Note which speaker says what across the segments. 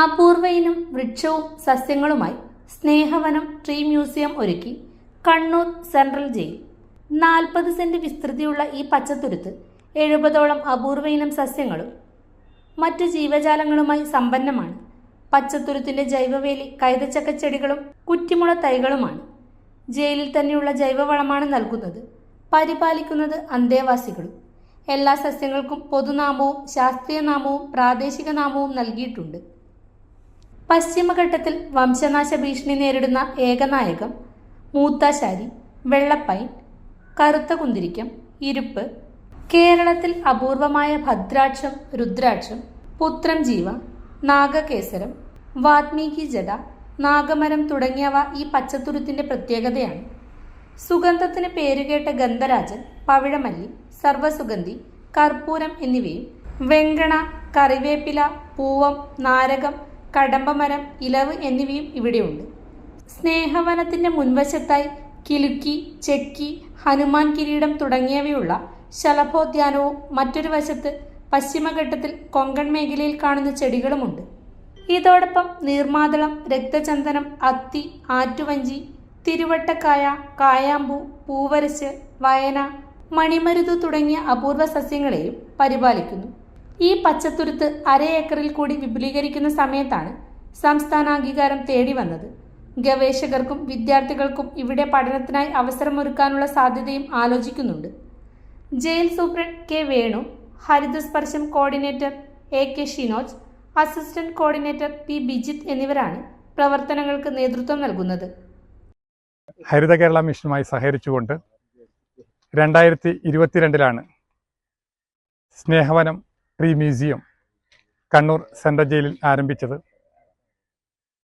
Speaker 1: അപൂർവയിനും വൃക്ഷവും സസ്യങ്ങളുമായി സ്നേഹവനം tree museum ഒരുക്കി Kannur central jail. നാൽപ്പത് cent വിസ്തൃതിയുള്ള ഈ പച്ചത്തുരുത്ത് എഴുപതോളം അപൂർവയിനം സസ്യങ്ങളും മറ്റു ജീവജാലങ്ങളുമായി സമ്പന്നമാണ്. പച്ചത്തുരുത്തിന്റെ ജൈവവേലി കൈതച്ചക്കച്ചെടികളും കുറ്റിമുള തൈകളുമാണ്. ജയിലിൽ തന്നെയുള്ള ജൈവവളമാണ് നൽകുന്നത്. പരിപാലിക്കുന്നത് അന്തേവാസികളും. എല്ലാ സസ്യങ്ങൾക്കും പൊതുനാമവും ശാസ്ത്രീയ നാമവും പ്രാദേശിക നാമവും നൽകിയിട്ടുണ്ട്. പശ്ചിമഘട്ടത്തിൽ വംശനാശ ഭീഷണി നേരിടുന്ന ഏകനായകം മൂത്താശാരി വെള്ളപ്പൈൻ കറുത്ത കുന്തിരിക്കം ഇരുപ്പ് കേരളത്തിൽ അപൂർവമായ ഭദ്രാക്ഷം രുദ്രാക്ഷം പുത്രം ജീവ നാഗകേസരം വാത്മീകി ജട നാഗമരം തുടങ്ങിയവ ഈ പച്ചത്തുരുത്തിന്റെ പ്രത്യേകതയാണ്. സുഗന്ധത്തിന് പേരുകേട്ട ഗന്ധരാജൻ പവിഴമല്ലി സർവസുഗന്ധി കർപ്പൂരം എന്നിവയും വെങ്കണ കറിവേപ്പില പൂവം നാരകം കടമ്പമരം ഇലവ് എന്നിവയും ഇവിടെയുണ്ട്. സ്നേഹവനത്തിന്റെ മുൻവശത്തായി കിലുക്കി ചെക്കി ഹനുമാൻ കിരീടം തുടങ്ങിയവയുള്ള ശലഭോദ്യാനവും മറ്റൊരു വശത്ത് പശ്ചിമഘട്ടത്തിൽ കൊങ്കൺ മേഖലയിൽ കാണുന്ന ചെടികളുമുണ്ട്. ഇതോടൊപ്പം നീർമാതളം രക്തചന്ദനം അത്തി ആറ്റുവഞ്ചി തിരുവട്ടക്കായ കായാമ്പൂ പൂവരച്ച് വയന മണിമരുതു തുടങ്ങിയ അപൂർവ സസ്യങ്ങളെയും പരിപാലിക്കുന്നു. ഈ പച്ചത്തുരുത്ത് അര ഏക്കറിൽ കൂടി വിപുലീകരിക്കുന്ന സമയത്താണ് സംസ്ഥാന അംഗീകാരം തേടി വന്നത്. ഗവേഷകർക്കും വിദ്യാർത്ഥികൾക്കും ഇവിടെ പഠനത്തിനായി അവസരമൊരുക്കാനുള്ള സാധ്യതയും ആലോചിക്കുന്നുണ്ട്. Jail superintendent K Venu Harithasparsham coordinator A K Shinoj assistant coordinator P Bijith എന്നിവരാണ് പ്രവർത്തനങ്ങൾക്ക് നേതൃത്വം നൽകുന്നത്.
Speaker 2: ഹരിത കേരള മിഷനുമായി സഹകരിച്ചുകൊണ്ട് രണ്ടായിരത്തി ഇരുപത്തിരണ്ടിലാണ് Snehavanam tree museum Kannur central ജയിലിൽ ആരംഭിച്ചത്.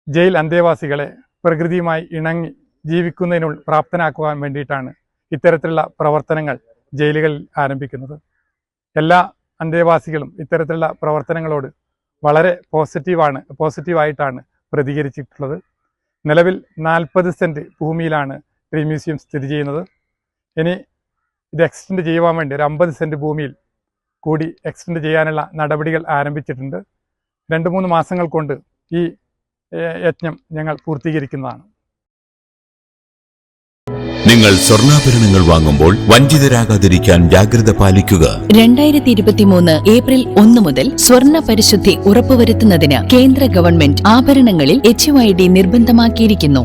Speaker 2: ജയിൽ അന്തേവാസികളെ പ്രകൃതിയുമായി ഇണങ്ങി ജീവിക്കുന്നതിനുള്ള പ്രാപ്തനാക്കുവാൻ വേണ്ടിയിട്ടാണ് ഇത്തരത്തിലുള്ള പ്രവർത്തനങ്ങൾ ജയിലുകളിൽ ആരംഭിക്കുന്നത്. എല്ലാ അന്തേവാസികളും ഇത്തരത്തിലുള്ള പ്രവർത്തനങ്ങളോട് വളരെ പോസിറ്റീവാണ് പോസിറ്റീവായിട്ടാണ് പ്രതികരിച്ചിട്ടുള്ളത്. നിലവിൽ നാൽപ്പത് സെന്റ് ഭൂമിയിലാണ് ട്രീ മ്യൂസിയം സ്ഥിതി ചെയ്യുന്നത്. ഇനി ഇത് എക്സ്റ്റെൻഡ് ചെയ്യുവാൻ വേണ്ടി ഒരു അമ്പത് സെന്റ് ഭൂമിയിൽ കൂടി എക്സ്റ്റെൻഡ് ചെയ്യാനുള്ള നടപടികൾ ആരംഭിച്ചിട്ടുണ്ട്. രണ്ട് മൂന്ന് മാസങ്ങൾ കൊണ്ട് ഈ യജ്ഞം ഞങ്ങൾ പൂർത്തീകരിക്കുന്നതാണ്.
Speaker 3: നിങ്ങൾ സ്വർണാഭരണങ്ങൾ വാങ്ങുമ്പോൾ വഞ്ചിതരാകാതിരിക്കാൻ ജാഗ്രത പാലിക്കുക.
Speaker 4: രണ്ടായിരത്തി ഇരുപത്തിമൂന്ന് ഏപ്രിൽ ഒന്ന് മുതൽ സ്വർണ പരിശുദ്ധി ഉറപ്പുവരുത്തുന്നതിന് കേന്ദ്ര ഗവൺമെന്റ് ആഭരണങ്ങളിൽ എച്ച് ഐ ഡി നിർബന്ധമാക്കിയിരിക്കുന്നു.